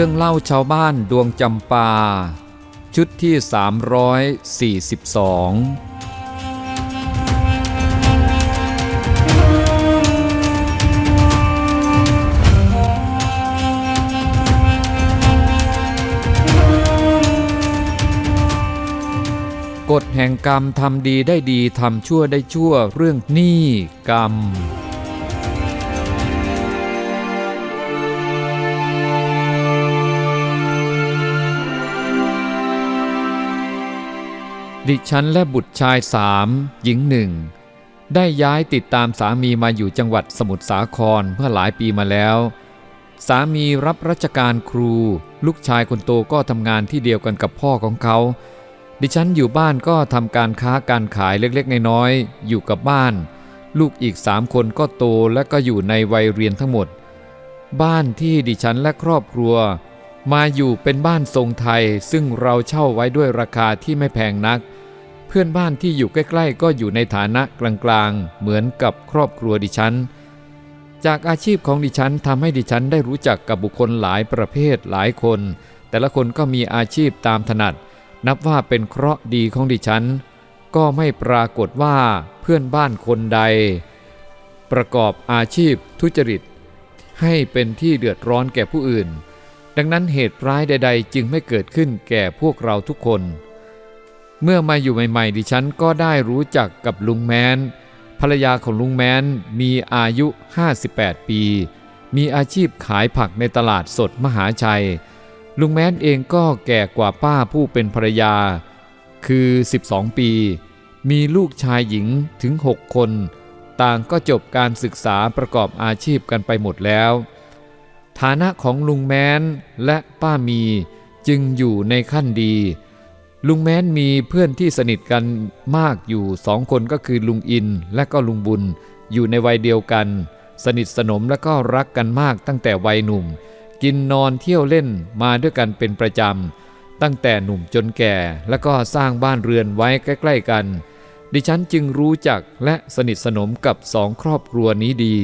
รื่องเล่าชาวบ้านดวงจำปา ชุดที่ 342กฎแห่งกรรมทำดีได้ดีทำชั่วได้ชั่วเรื่องหนี้กรรม ดิฉันและบุตรชายสามหญิงหนึ่งได้ย้ายติดตามสามีมาอยู่จังหวัดสมุทรสาครเมื่อหลายปีมาแล้ว สามีรับราชการครู ลูกชายคนโตก็ทำงานที่เดียวกันกับพ่อของเขา ดิฉันอยู่บ้านก็ทำการค้าการขายเล็กๆน้อยๆอยู่กับบ้าน ลูกอีกสามคนก็โตและก็อยู่ในวัยเรียนทั้งหมด บ้านที่ดิฉันและครอบครัว มาอยู่เป็นบ้านทรงไทยซึ่งเราเช่าไว้ด้วยราคาที่ไม่แพงนักเพื่อนบ้านที่อยู่ใกล้ๆ ก็อยู่ในฐานะกลางๆ เหมือนกับครอบครัวดิฉัน จากอาชีพของดิฉันทำให้ดิฉันได้รู้จักกับบุคคลหลายประเภทหลายคน แต่ละคนก็มีอาชีพตามถนัด นับว่าเป็นเคราะห์ดีของดิฉัน ก็ไม่ปรากฏว่าเพื่อนบ้านคนใด ประกอบอาชีพทุจริต ให้เป็นที่เดือดร้อนแก่ผู้อื่น ดังนั้นเหตุร้ายใด ๆ จึงไม่เกิดขึ้นแก่พวกเราทุกคน เมื่อมาอยู่ใหม่ๆดิฉันก็ได้รู้จักกับลุงแมนภรรยาของลุงแมนมีอายุ 58 ปี มีอาชีพขายผักในตลาดสดมหาชัย ลุงแมนเองก็แก่กว่าป้าผู้เป็นภรรยา คือ 12 ปี มีลูกชายหญิงถึง 6 คน ต่างก็จบการศึกษาประกอบอาชีพกันไปหมดแล้ว ฐานะของลุงแมนและป้ามีจึงอยู่ในขั้นดี ลุงแม้นมีเพื่อนที่สนิทกันมากอยู่สองคนก็คือลุงอินและก็ลุงบุญ อยู่ในวัยเดียวกัน สนิทสนมและก็รักกันมากตั้งแต่วัยหนุ่ม กินนอนเที่ยวเล่นมาด้วยกันเป็นประจำ ตั้งแต่หนุ่มจนแก่และก็สร้างบ้านเรือนไว้ใกล้ ๆ กัน ดิฉันจึงรู้จักและสนิทสนมกับสองครอบครัวนี้ดี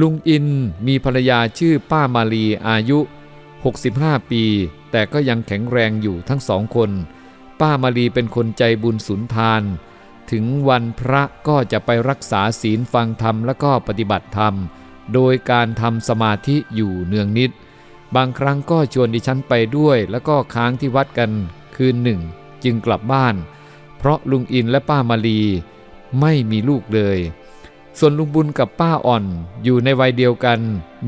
ลุงอินมีภรรยาชื่อป้ามาลีอายุ 65 ปี แต่ก็ยังแข็งแรงอยู่ทั้งสองคน ป้ามาลีเป็นคนใจบุญสุนทาน ถึงวันพระก็จะไปรักษาศีลฟังธรรมและก็ปฏิบัติธรรม โดยการทำสมาธิอยู่เนืองนิด บางครั้งก็ชวนดิฉันไปด้วย แล้วก็ค้างที่วัดกันคืนหนึ่ง จึงกลับบ้าน เพราะลุงอินและป้ามาลีไม่มีลูกเลย ส่วนลุงบุญกับป้าอ่อนอยู่ในวัยเดียวกัน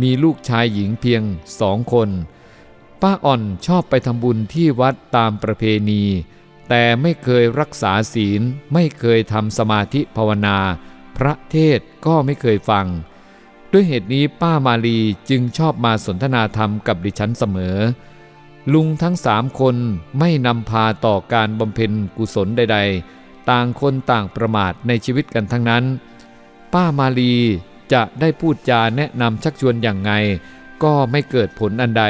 มีลูกชายหญิงเพียงสองคน ป้าอ่อนชอบไปทำบุญที่วัดตามประเพณี แต่ไม่เคยรักษาศีล ไม่เคยทำสมาธิภาวนา พระเทศก็ไม่เคยฟัง ด้วยเหตุนี้ป้ามาลีจึงชอบมาสนทนาธรรมกับดิฉันเสมอ ลุงทั้งสามคนไม่นำพาต่อการบำเพ็ญกุศลใด ๆ ต่างคนต่างประมาทในชีวิตกันทั้งนั้น ป้ามาลีจะได้พูดจาแนะนำชักชวนอย่างไง ก็ไม่เกิดผลอันใด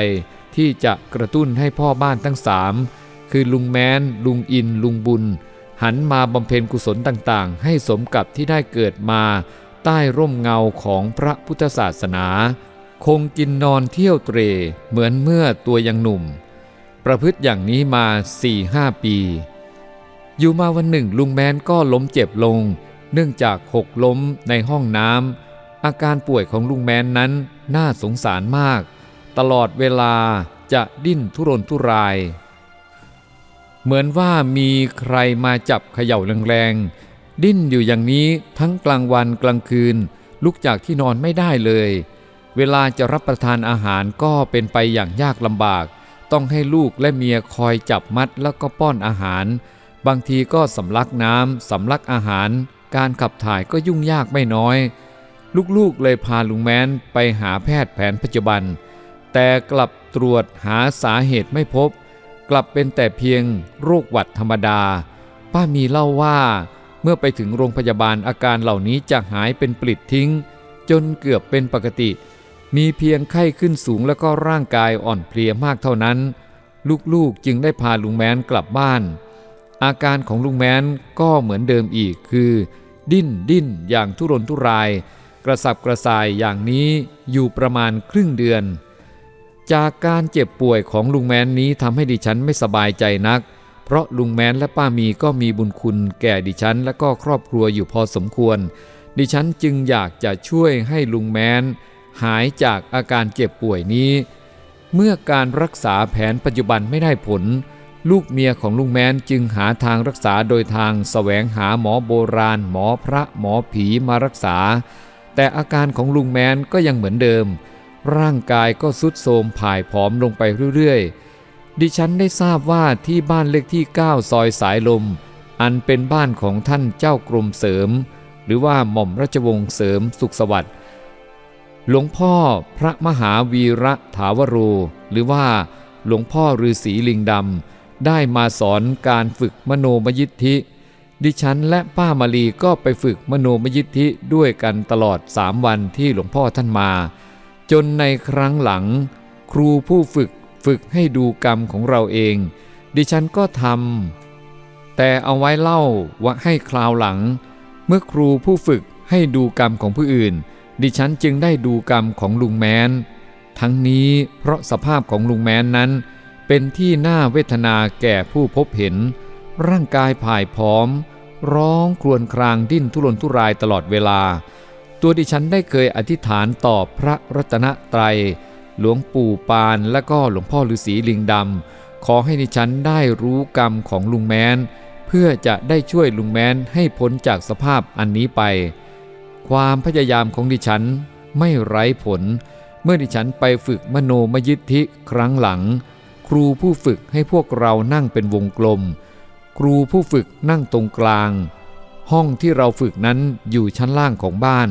ที่จะกระตุ้นให้พ่อบ้านทั้งสามคือลุงแมนลุงอิน ลุงบุญ หันมาบำเพ็ญกุศลต่างๆ ให้สมกับที่ได้เกิดมา ใต้ร่มเงาของพระพุทธศาสนา คงกินนอนเที่ยวเตรเหมือนเมื่อตัวยังหนุ่ม ประพฤติอย่างนี้มา4ี่ห้าปี อยู่มาวันหนึ่งลุงแมนก็ล้มเจ็บลง เนื่องจากหกล้มในห้องน้ำอาการป่วยของลุงแมนนั้นน่าสงสารมาก ตลอดเวลาจะดิ้นทุรนทุราย เหมือนว่ามีใครมาจับเขย่าแรงๆ ดิ้นอยู่อย่างนี้ทั้งกลางวันกลางคืน ลุกจากที่นอนไม่ได้เลย เวลาจะรับประทานอาหารก็เป็นไปอย่างยากลำบาก ต้องให้ลูกและเมียคอยจับมัดแล้วก็ป้อนอาหาร บางทีก็สำลักน้ำสำลักอาหาร การขับถ่ายก็ยุ่งยากไม่น้อย ลูกๆเลยพาลุงแม้นไปหาแพทย์แผนปัจจุบัน แต่กลับตรวจหาสาเหตุไม่พบ กลับเป็นแต่เพียงโรคหวัดธรรมดา ป้ามีเล่าว่า เมื่อไปถึงโรงพยาบาลอาการเหล่านี้จะหายเป็นปลิดทิ้ง จนเกือบเป็นปกติ มีเพียงไข้ขึ้นสูงแล้วก็ร่างกายอ่อนเพลียมากเท่านั้น ลูกๆจึงได้พาลุงแม้นกลับบ้าน อาการของลุงแม้นก็เหมือนเดิมอีกคือ ดิ้นดิ้นอย่างทุรนทุราย กระสับกระส่ายอย่างนี้อยู่ประมาณครึ่งเดือน จากการเจ็บป่วยของลุงแมนนี้ทำให้ดิฉันไม่สบายใจนัก เพราะลุงแมนและป้ามีก็มีบุญคุณแก่ดิฉัน และก็ครอบครัวอยู่พอสมควร ดิฉันจึงอยากจะช่วยให้ลุงแมนหายจากอาการเจ็บป่วยนี้ เมื่อการรักษาแผนปัจจุบันไม่ได้ผล ลูกเมียของลุงแมนจึงหาทางรักษาโดยทางแสวงหาหมอโบราณ หมอพระหมอผีมารักษา แต่อาการของลุงแมนก็ยังเหมือนเดิม ร่างกายก็ทรุดโทรมผ่ายผอมลงไปเรื่อยๆ ดิฉันได้ทราบว่าที่บ้านเลขที่ 9 ซอยสายลม อันเป็นบ้านของท่านเจ้ากรมเสริม หรือว่าหม่อมราชวงศ์เสริมสุขสวัสดิ์หลวงพ่อพระมหาวีระถาวโร หรือว่าหลวงพ่อฤาษีลิงดำได้มาสอนการฝึกมโนมยิทธิ ดิฉันและป้ามาลีก็ไปฝึกมโนมยิทธิด้วยกันตลอดสามวันที่หลวงพ่อท่านมา จนในครั้งหลัง ครูผู้ฝึกฝึกให้ดูกรรมของเราเอง ดิฉันก็ทำแต่เอาไว้เล่าว่าให้คราวหลัง เมื่อครูผู้ฝึกให้ดูกรรมของผู้อื่น ดิฉันจึงได้ดูกรรมของลุงแมนทั้งนี้เพราะสภาพของลุงแมนนั้น เป็นที่น่าเวทนาแก่ผู้พบเห็น ร่างกายผ่ายผอม ร้องครวญครางดิ้นทุรนทุรายตลอดเวลา ตัวดิฉันได้เคยอธิษฐานต่อพระรัตนตรัย หลวงปู่ปานและก็หลวงพ่อฤาษีลิงดำขอให้ดิฉันได้รู้กรรมของลุงแมนเพื่อจะได้ช่วยลุงแมนให้พ้นจากสภาพอันนี้ไป ความพยายามของดิฉันไม่ไร้ผล เมื่อดิฉันไปฝึกมโนมยิทธิครั้งหลัง ครูผู้ฝึกให้พวกเรานั่งเป็นวงกลม ครูผู้ฝึกนั่งตรงกลาง ห้องที่เราฝึกนั้นอยู่ชั้นล่างของบ้าน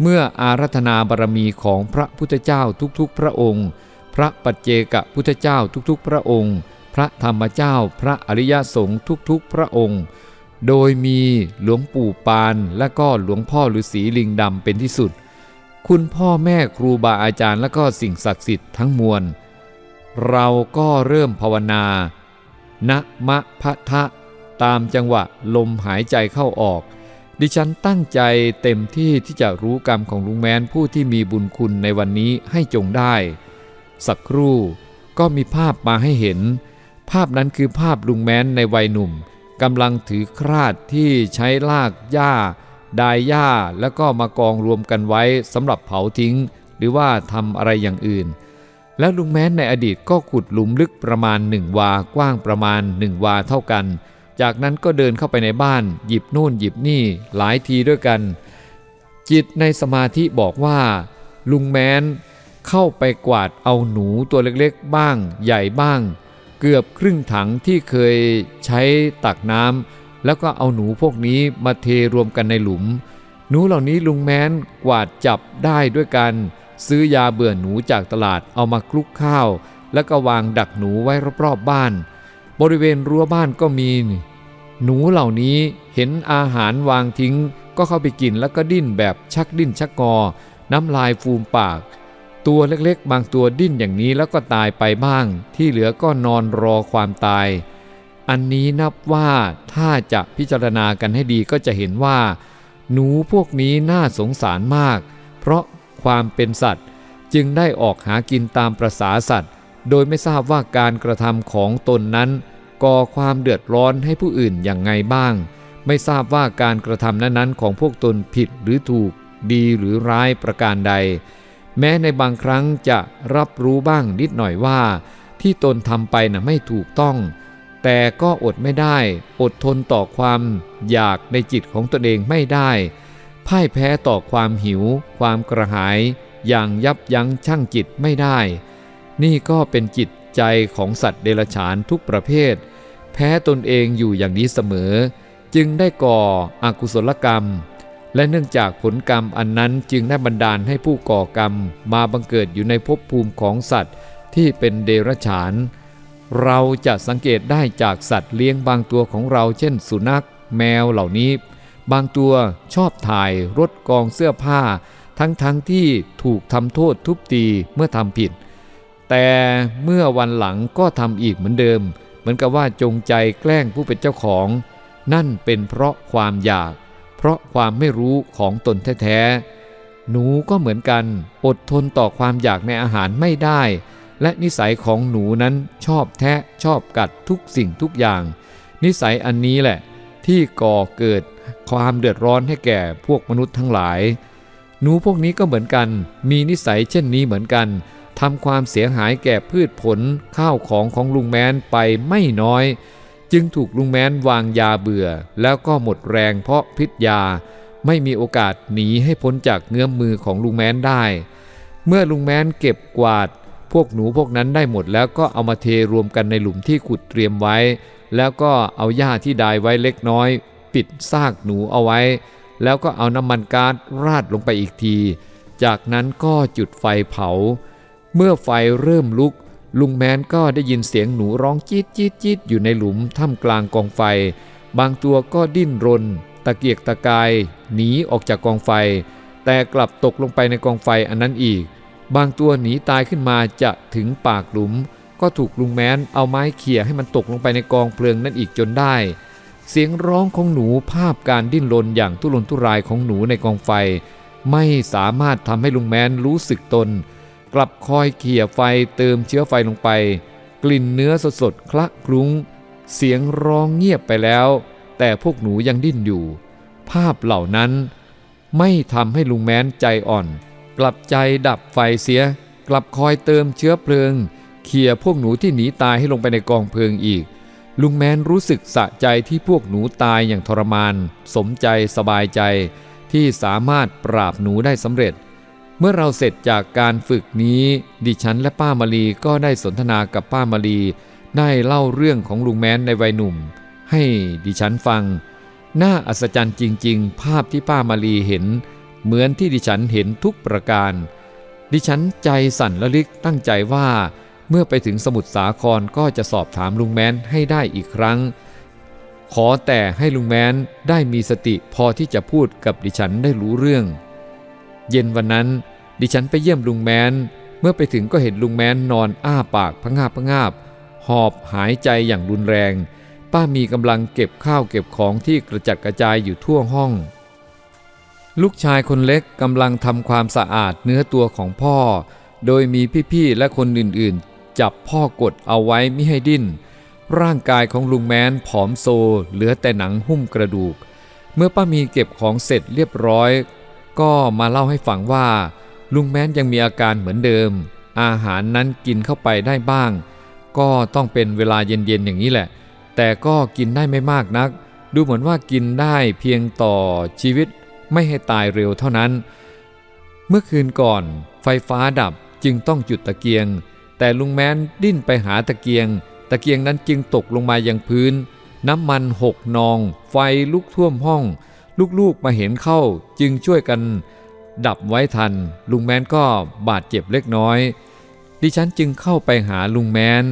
เมื่ออารัธนาบารมีของพระพุทธเจ้าทุกๆ พระองค์ พระปัจเจกพุทธเจ้าทุกๆ พระองค์ พระธรรมเจ้าพระอริยสงฆ์ทุกๆ พระองค์ โดยมีหลวงปู่ปานและก็หลวงพ่อฤาษีลิงดำเป็นที่สุด คุณพ่อแม่ครูบาอาจารย์และก็สิ่งศักดิ์สิทธิ์ทั้งมวล เราก็เริ่มภาวนานะมะพะทะตามจังหวะลมหายใจเข้าออก ดิฉันตั้งใจเต็มที่ที่จะรู้กรรมของลุงแมนผู้ที่มีบุญคุณในวันนี้ให้จงได้ สักครู่ก็มีภาพมาให้เห็น ภาพนั้นคือภาพลุงแมนในวัยหนุ่มกำลังถือคราดที่ใช้ลากหญ้า ดายหญ้าแล้วก็มากองรวมกันไว้สำหรับเผาทิ้ง หรือว่าทำอะไรอย่างอื่น แล้วลุงแม้นในอดีตก็ขุดหลุมลึกประมาณหนึ่งวากว้างประมาณหนึ่งวาเท่ากัน จากนั้นก็เดินเข้าไปในบ้าน หยิบนู่นหยิบนี่หลายทีด้วยกัน จิตในสมาธิบอกว่า ลุงแม้นเข้าไปกวาดเอาหนูตัวเล็กๆ บ้าง ใหญ่บ้าง เกือบครึ่งถังที่เคยใช้ตักน้ำแล้วก็เอาหนูพวกนี้มาเทรวมกันในหลุม หนูเหล่านี้ลุงแม้นกวาดจับได้ด้วยกัน ซื้อยาเบื่อหนูจากตลาดเอามาคลุกข้าว แล้วก็วางดักหนูไว้รอบๆบ้าน บริเวณรั้วบ้านก็มี หนูเหล่านี้เห็นอาหารวางทิ้ง ก็เข้าไปกินแล้วก็ดิ้นแบบชักดิ้นชักงอ น้ำลายฟูมปาก ตัวเล็กๆ บางตัวดิ้นอย่างนี้แล้วก็ตายไปบ้าง ที่เหลือก็นอนรอความตาย อันนี้นับว่าถ้าจะพิจารณากันให้ดีก็จะเห็นว่า หนูพวกนี้น่าสงสารมาก เพราะความเป็นสัตว์จึงได้ออกหากินตามประษาสัตว์ โดยไม่ทราบว่าการกระทำของตนนั้น ก่อความเดือดร้อนให้ผู้อื่นอย่างไงบ้าง ไม่ทราบว่าการกระทำนั้นๆ ของพวกตนผิดหรือถูก ดีหรือร้ายประการใด แม้ในบางครั้งจะรับรู้บ้างนิดหน่อยว่า ที่ตนทำไปนะ่ะไม่ถูกต้อง แต่ก็อดไม่ได้ อดทนต่อความอยากในจิตของตนเองไม่ได้พ่ายแพ้ต่อความหิว ความกระหาย อย่างยับยั้งชั่งจิตไม่ได้ นี่ก็เป็นจิต ใจของสัตว์เดรัจฉานทุกประเภท แพ้ตนเองอยู่อย่างนี้เสมอ จึงได้ก่ออกุศลกรรม และเนื่องจากผลกรรมอันนั้นจึงได้บันดาลให้ผู้ก่อกรรมมาบังเกิดอยู่ในภพภูมิของสัตว์ที่เป็นเดรัจฉาน เราจะสังเกตได้จากสัตว์เลี้ยงบางตัวของเราเช่น สุนัข แมวเหล่านี้ บางตัวชอบถ่ายรถกองเสื้อผ้า ทั้งๆทที่ถูกทำโทษทุบตีเมื่อทำผิด แต่เมื่อวันหลังก็ทำอีกเหมือนเดิม เหมือนกับว่าจงใจแกล้งผู้เป็นเจ้าของ นั่นเป็นเพราะความอยาก เพราะความไม่รู้ของตนแท้ๆหนูก็เหมือนกัน อดทนต่อความอยากในอาหารไม่ได้ และนิสัยของหนูนั้นชอบแทะชอบกัดทุกสิ่งทุกอย่าง นิสัยอันนี้แหละ ที่ก่อเกิดความเดือดร้อนให้แก่พวกมนุษย์ทั้งหลาย หนูพวกนี้ก็เหมือนกัน มีนิสัยเช่นนี้เหมือนกัน ทำความเสียหายแก่พืชผลข้าวของของลุงแม้นไปไม่น้อย จึงถูกลุงแม้นวางยาเบื่อ แล้วก็หมดแรงเพราะพิษยา ไม่มีโอกาสหนีให้พ้นจากเงื้อมมือของลุงแม้นได้ เมื่อลุงแม้นเก็บกวาด พวกหนูพวกนั้นได้หมดแล้วก็เอามาเทรวมกันในหลุมที่ขุดเตรียมไว้ แล้วก็เอาหญ้าที่ดายไว้เล็กน้อย ปิดซากหนูเอาไว้ แล้วก็เอาน้ำมันก๊าซราดลงไปอีกที จากนั้นก็จุดไฟเผา เมื่อไฟเริ่มลุก ลุงแมนก็ได้ยินเสียงหนูร้องจี๊ดจี๊ดจี๊ดอยู่ในหลุมท่ามกลางกองไฟ บางตัวก็ดิ้นรน ตะเกียกตะกาย หนีออกจากกองไฟ แต่กลับตกลงไปในกองไฟอันนั้นอีก บางตัวหนีตายขึ้นมาจะถึงปากหลุม ก็ถูกลุงแมนเอาไม้เขี่ยให้มันตกลงไปในกองเพลิงนั่นอีกจนได้ เสียงร้องของหนูภาพการดิ้นรนอย่างทุรนทุรายของหนูในกองไฟ ไม่สามารถทำให้ลุงแมนรู้สึกตน กลับคอยเขี่ยไฟเติมเชื้อไฟลงไป กลิ่นเนื้อสดๆคละคลุ้ง เสียงร้องเงียบไปแล้ว แต่พวกหนูยังดิ้นอยู่ ภาพเหล่านั้น ไม่ทำให้ลุงแม้นใจอ่อน กลับใจดับไฟเสีย กลับคอยเติมเชื้อเพลิงเขี่ยพวกหนูที่หนีตายให้ลงไปในกองเพลิงอีก ลุงแม้นรู้สึกสะใจที่พวกหนูตายอย่างทรมาน สมใจสบายใจที่สามารถปราบหนูได้สำเร็จ เมื่อเราเสร็จจากการฝึกนี้ ดิฉันและป้ามาลีก็ได้สนทนากับป้ามาลีได้เล่าเรื่องของลุงแม้นในวัยหนุ่ม ให้ดิฉันฟัง น่าอัศจรรย์จริง ๆ ภาพที่ป้ามาลีเห็น เหมือนที่ดิฉันเห็นทุกประการ ดิฉันใจสั่นระลึกตั้งใจว่า เมื่อไปถึงสมุทรสาครก็จะสอบถามลุงแม้นให้ได้อีกครั้ง ขอแต่ให้ลุงแม้นได้มีสติพอที่จะพูดกับดิฉันได้รู้เรื่อง เย็นวันนั้น ดิฉันไปเยี่ยมลุงแม้น เมื่อไปถึงก็เห็นลุงแม้นนอนอ้าปากพะงาบพะงาบ หอบหายใจอย่างรุนแรง ป้ามีกำลังเก็บข้าวเก็บของที่กระจัดกระจายอยู่ทั่วห้อง ลูกชายคนเล็กกำลังทำความสะอาดเนื้อตัวของพ่อ โดยมีพี่ๆและคนอื่นๆ จับพ่อกดเอาไว้ไม่ให้ดิ้น ร่างกายของลุงแม้นผอมโซ เหลือแต่หนังหุ้มกระดูก เมื่อป้ามีเก็บของเสร็จเรียบร้อย ก็มาเล่าให้ฟังว่า ลุงแม้นยังมีอาการเหมือนเดิม อาหารนั้นกินเข้าไปได้บ้าง ก็ต้องเป็นเวลาเย็นๆอย่างนี้แหละ แต่ก็กินได้ไม่มากนัก ดูเหมือนว่ากินได้เพียงต่อชีวิตไม่ให้ตายเร็วเท่านั้น เมื่อคืนก่อน ไฟฟ้าดับจึงต้องจุดตะเกียง แต่ลุงแม้นดิ้นไปหาตะเกียง ตะเกียงนั้นจึงตกลงมายังพื้น น้ำมันหกนอง ไฟลุกท่วมห้อง ลูกๆมาเห็นเข้าจึงช่วยกันดับไว้ทัน ลุงแม้นก็บาดเจ็บเล็กน้อย ดิฉันจึงเข้าไปหาลุงแม้น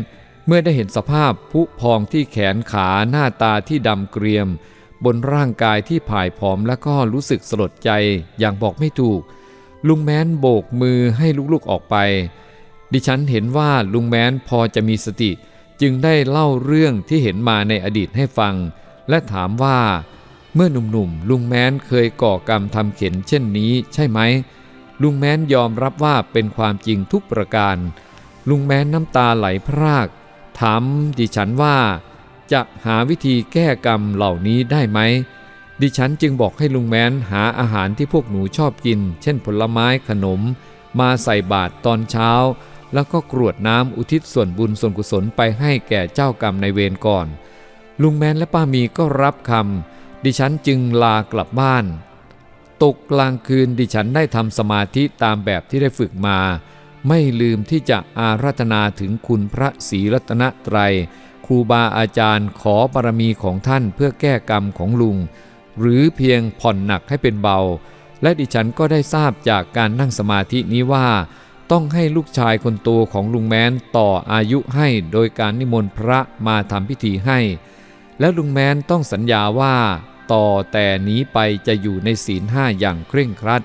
เมื่อได้เห็นสภาพผุพองที่แขนขาหน้าตาที่ดำเกรียม บนร่างกายที่ผายผอมและก็รู้สึกสลดใจอย่างบอกไม่ถูก ลุงแม้นโบกมือให้ลูกๆออกไป ดิฉันเห็นว่าลุงแม้นพอจะมีสติ จึงได้เล่าเรื่องที่เห็นมาในอดีตให้ฟัง และถามว่า เมื่อหนุ่มๆ ลุงแม้นเคยก่อกรรมทำเข็นเช่นนี้ใช่ไหม ลุงแม้นยอมรับว่าเป็นความจริงทุกประการ ลุงแม้นน้ำตาไหลพราก ถามดิฉันว่า จะหาวิธีแก้กรรมเหล่านี้ได้ไหม ดิฉันจึงบอกให้ลุงแม้นหาอาหารที่พวกหนูชอบกิน เช่นผลไม้ขนม มาใส่บาตรตอนเช้า แล้วก็กรวดน้ำอุทิศส่วนบุญส่วนกุศลไปให้แก่เจ้ากรรมในเวรก่อน ลุงแม้นและป้ามีก็รับคำ ดิฉันจึงลากลับบ้าน ตกกลางคืนดิฉันได้ทำสมาธิตามแบบที่ได้ฝึกมา ไม่ลืมที่จะอาราธนาถึงคุณพระศรีรัตนตรัย ครูบาอาจารย์ขอบารมีของท่านเพื่อแก้กรรมของลุง หรือเพียงผ่อนหนักให้เป็นเบา และดิฉันก็ได้ทราบจากการนั่งสมาธินี้ว่า ต้องให้ลูกชายคนโตของลุงแม้นต่ออายุให้โดยการนิมนต์พระมาทำพิธีให้ แล้วลุงแม้นต้องสัญญาว่า ต่อแต่นี้ไปจะอยู่ในศีลห้าอย่างเคร่งครัด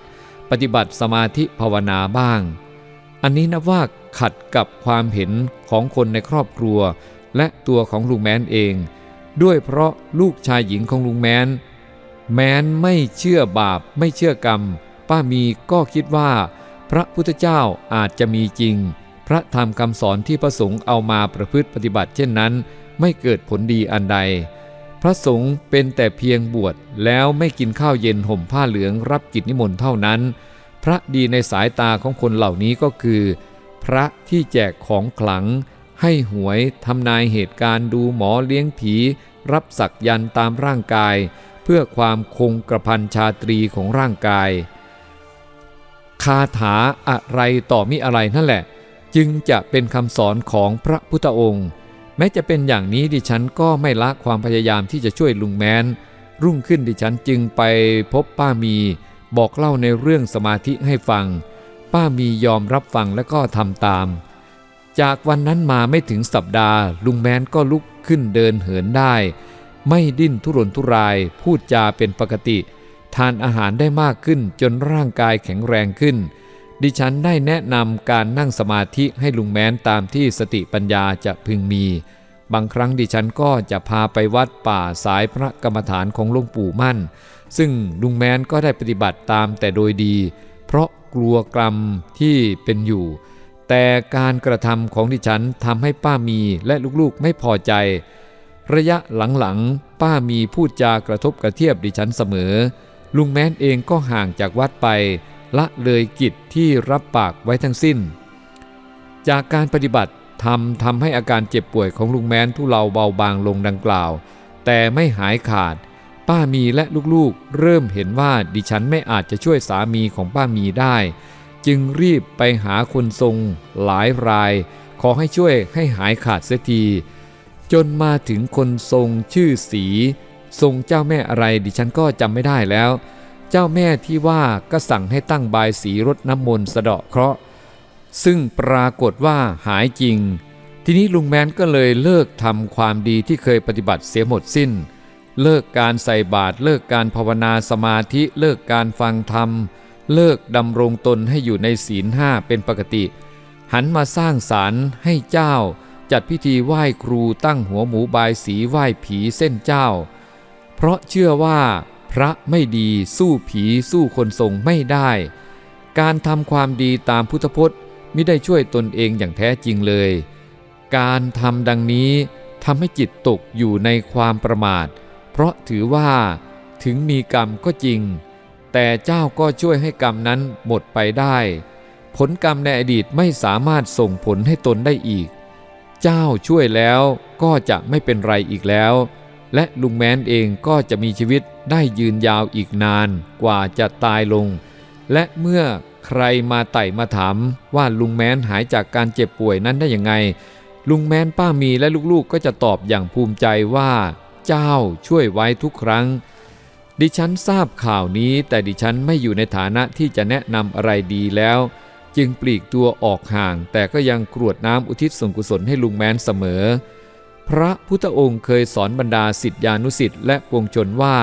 ปฏิบัติสมาธิภาวนาบ้าง อันนี้นับว่าขัดกับความเห็นของคนในครอบครัว และตัวของลุงแม้นเอง ด้วยเพราะลูกชายหญิงของลุงแม้น แม้นไม่เชื่อบาปไม่เชื่อกรรม ป้ามีก็คิดว่า พระพุทธเจ้าอาจจะมีจริง พระธรรมคำสอนที่พระสงฆ์เอามาประพฤติปฏิบัติเช่นนั้น ไม่เกิดผลดีอันใด พระสงฆ์เป็นแต่เพียงบวชแล้วไม่กินข้าวเย็นห่มผ้าเหลืองรับกิจนิมนต์เท่านั้น พระดีในสายตาของคนเหล่านี้ก็คือ พระที่แจกของขลัง ให้หวยทำนายเหตุการณ์ดูหมอเลี้ยงผี รับสักยันต์ตามร่างกาย เพื่อความคงกระพันชาตรีของร่างกาย คาถาอะไรต่อมิอะไรนั่นแหละ จึงจะเป็นคำสอนของพระพุทธองค์ แม้จะเป็นอย่างนี้ดิฉันก็ไม่ละความพยายามที่จะช่วยลุงแมน รุ่งขึ้นดิฉันจึงไปพบป้ามี บอกเล่าในเรื่องสมาธิให้ฟัง ป้ามียอมรับฟังและก็ทำตาม จากวันนั้นมาไม่ถึงสัปดาห์ ลุงแมนก็ลุกขึ้นเดินเหินได้ ไม่ดิ้นทุรนทุราย พูดจาเป็นปกติ ทานอาหารได้มากขึ้นจนร่างกายแข็งแรงขึ้น ดิฉันได้แนะนำการนั่งสมาธิให้ลุงแม้นตามที่สติปัญญาจะพึงมี บางครั้งดิฉันก็จะพาไปวัดป่าสายพระกรรมฐานของหลวงปู่มั่น ซึ่งลุงแม้นก็ได้ปฏิบัติตามแต่โดยดี เพราะกลัวกรรมที่เป็นอยู่ แต่การกระทำของดิฉันทำให้ป้ามีและลูกๆไม่พอใจ ระยะหลังๆ ป้ามีพูดจากระทบกระเทียบดิฉันเสมอ ลุงแม้นเองก็ห่างจากวัดไป ละเลยกิจที่รับปากไว้ทั้งสิ้น จากการปฏิบัติทำทำให้อาการเจ็บป่วยของลุงแม้นทุเลาเบาบางลงดังกล่าว แต่ไม่หายขาด ป้ามีและลูกๆ เริ่มเห็นว่าดิฉันไม่อาจจะช่วยสามีของป้ามีได้ จึงรีบไปหาคนทรงหลายราย ขอให้ช่วยให้หายขาดเสียที จนมาถึงคนทรงชื่อสี ทรงเจ้าแม่อะไรดิฉันก็จำไม่ได้แล้ว เจ้าแม่ที่ว่าก็สั่งให้ตั้งบายสีรดน้ำมนต์สะเดาะเคราะห์ซึ่งปรากฏว่าหายจริง ทีนี้ลุงแมนก็เลยเลิกทำความดีที่เคยปฏิบัติเสียหมดสิ้น เลิกการใส่บาตรเลิกการภาวนาสมาธิเลิกการฟังธรรม เลิกดำรงตนให้อยู่ในศีลห้าเป็นปกติ หันมาสร้างศาลให้เจ้า จัดพิธีไหว้ครูตั้งหัวหมูบายสีไหว้ผีเส้นเจ้า เพราะเชื่อว่า พระไม่ดีสู้ผีสู้คนทรงไม่ได้ การทำความดีตามพุทธพจน์ไม่ได้ช่วยตนเองอย่างแท้จริงเลย การทำดังนี้ทำให้จิตตกอยู่ในความประมาท เพราะถือว่าถึงมีกรรมก็จริง แต่เจ้าก็ช่วยให้กรรมนั้นหมดไปได้ ผลกรรมในอดีตไม่สามารถส่งผลให้ตนได้อีก เจ้าช่วยแล้วก็จะไม่เป็นไรอีกแล้ว และลุงแม้นเองก็จะมีชีวิตได้ยืนยาวอีกนานกว่าจะตายลง และเมื่อใครมาไต่มาถามว่าลุงแม้นหายจากการเจ็บป่วยนั้นได้ยังไง ลุงแม้นป้ามีและลูกๆก็จะตอบอย่างภูมิใจว่า เจ้าช่วยไว้ทุกครั้ง ดิฉันทราบข่าวนี้แต่ดิฉันไม่อยู่ในฐานะที่จะแนะนำอะไรดีแล้ว จึงปลีกตัวออกห่าง แต่ก็ยังกรวดน้ำอุทิศส่วนกุศลให้ลุงแม้นเสมอ พระพุทธองค์เคยสอนบรรดาสิทธิานุสิทธิ์และปวงชนว่า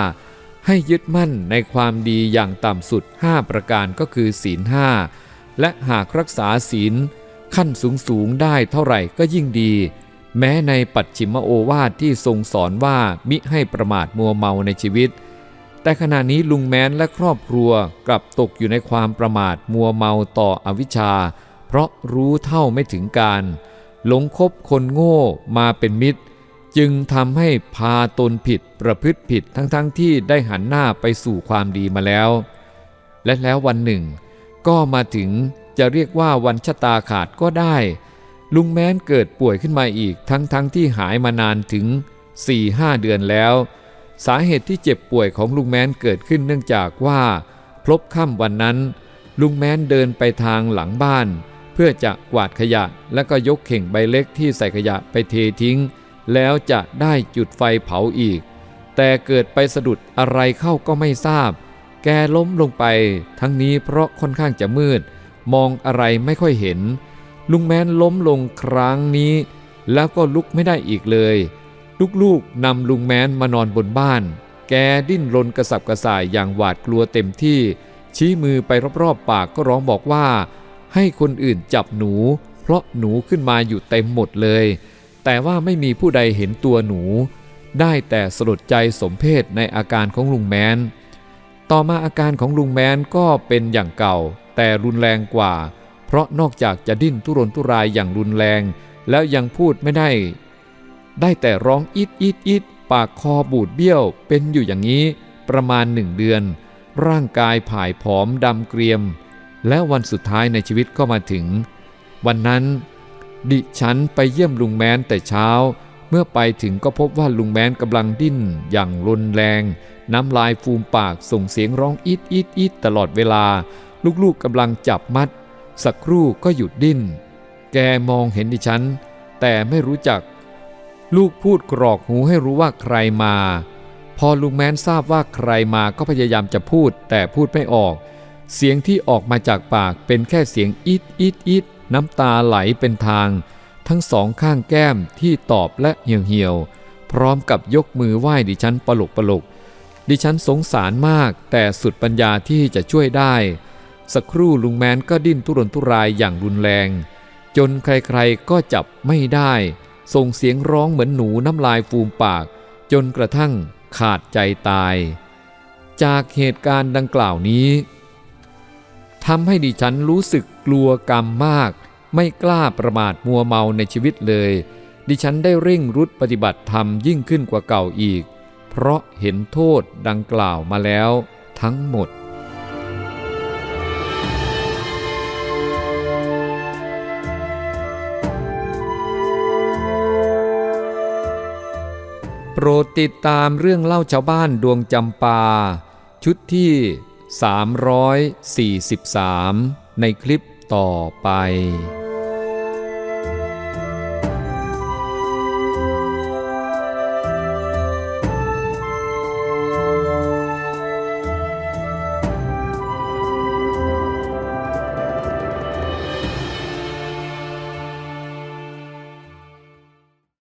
ให้ยึดมั่นในความดีอย่างต่ำสุด 5 ประการก็คือศีลห้าและหากรักษาศีล ขั้นสูงสูงได้เท่าไหร่ก็ยิ่งดี แม้ในปัจฉิมโอวาทที่ทรงสอนว่ามิให้ประมาทมัวเมาในชีวิต แต่ขณะนี้ลุงแม้นและครอบครัวกลับตกอยู่ในความประมาทมัวเมาต่ออวิชชา เพราะรู้เท่าไม่ถึงการ หลงคบคนโง่มาเป็นมิตร จึงทำให้พาตนผิดประพฤติผิดทั้งๆทที่ได้หันหน้าไปสู่ความดีมาแล้ว และแล้ววันหนึ่ง ก็มาถึงจะเรียกว่าวันชะตาขาดก็ได้ ลุงแม้นเกิดป่วยขึ้นมาอีกทั้งๆทที่หายมานานถึง 4-5 เดือนแล้ว สาเหตุที่เจ็บป่วยของลุงแม้นเกิดขึ้นเนื่องจากว่า พลบค่ำวันนั้น ลุงแม้นเดินไปทางหลังบ้าน เพื่อจะกวาดขยะและก็ยกเข่งใบเล็กที่ใส่ขยะไปเททิ้ง แล้วจะได้จุดไฟเผาอีก แต่เกิดไปสะดุดอะไรเข้าก็ไม่ทราบ แกล้มลงไป ทั้งนี้เพราะค่อนข้างจะมืด มองอะไรไม่ค่อยเห็น ลุงแม้นล้มลงครั้งนี้ แล้วก็ลุกไม่ได้อีกเลย ลูกๆนำลุงแม้นมานอนบนบ้าน แกดิ้นรนกระสับกระส่ายอย่างหวาดกลัวเต็มที่ ชี้มือไปรอบๆปากก็ร้องบอกว่า ให้คนอื่นจับหนู เพราะหนูขึ้นมาอยู่เต็มหมดเลย แต่ว่าไม่มีผู้ใดเห็นตัวหนู ได้แต่สลดใจสมเพศในอาการของลุงแมนต่อมาอาการของลุงแมนก็เป็นอย่างเก่า แต่รุนแรงกว่า เพราะนอกจากจะดิ้นทุรนทุรายอย่างรุนแรง แล้วยังพูดไม่ได้ ได้แต่ร้องอิดอิดอิดปากคอบูดเบี้ยว เป็นอยู่อย่างนี้ ประมาณหนึ่งเดือน ร่างกายผายผอมดำเกรียม และวันสุดท้ายในชีวิตก็มาถึง วันนั้น ดิฉันไปเยี่ยมลุงแม้นแต่เช้า เมื่อไปถึงก็พบว่าลุงแม้นกำลังดิ้น อย่างรุนแรง น้ำลายฟูมปากส่งเสียงร้องอิดอิดอิดตลอดเวลา ลูกๆกำลังจับมัด สักครู่ก็หยุดดิ้น แกมองเห็นดิฉัน แต่ไม่รู้จัก ลูกพูดกรอกหูให้รู้ว่าใครมา พอลุงแม้นทราบว่าใครมาก็พยายามจะพูดแต่พูดไม่ออก เสียงที่ออกมาจากปากเป็นแค่เสียงอิดอิดอิดน้ำตาไหลเป็นทาง ทั้งสองข้างแก้มที่ตอบและเหี่ยวเหี่ยว พร้อมกับยกมือไหว้ดิฉันปลุกปลุก ดิฉันสงสารมากแต่สุดปัญญาที่จะช่วยได้ สักครู่ลุงแมนก็ดิ้นทุรนทุรายอย่างรุนแรง จนใครๆก็จับไม่ได้ ส่งเสียงร้องเหมือนหนูน้ำลายฟูมปาก จนกระทั่งขาดใจตาย จากเหตุการณ์ดังกล่าวนี้ ทำให้ดิฉันรู้สึกกลัวกรรมมาก ไม่กล้าประมาทมัวเมาในชีวิตเลย ดิฉันได้เร่งรุดปฏิบัติธรรมยิ่งขึ้นกว่าเก่าอีก เพราะเห็นโทษดังกล่าวมาแล้วทั้งหมด โปรดติดตามเรื่องเล่าชาวบ้านดวงจำปา ชุดที่ 343 ในคลิปต่อไป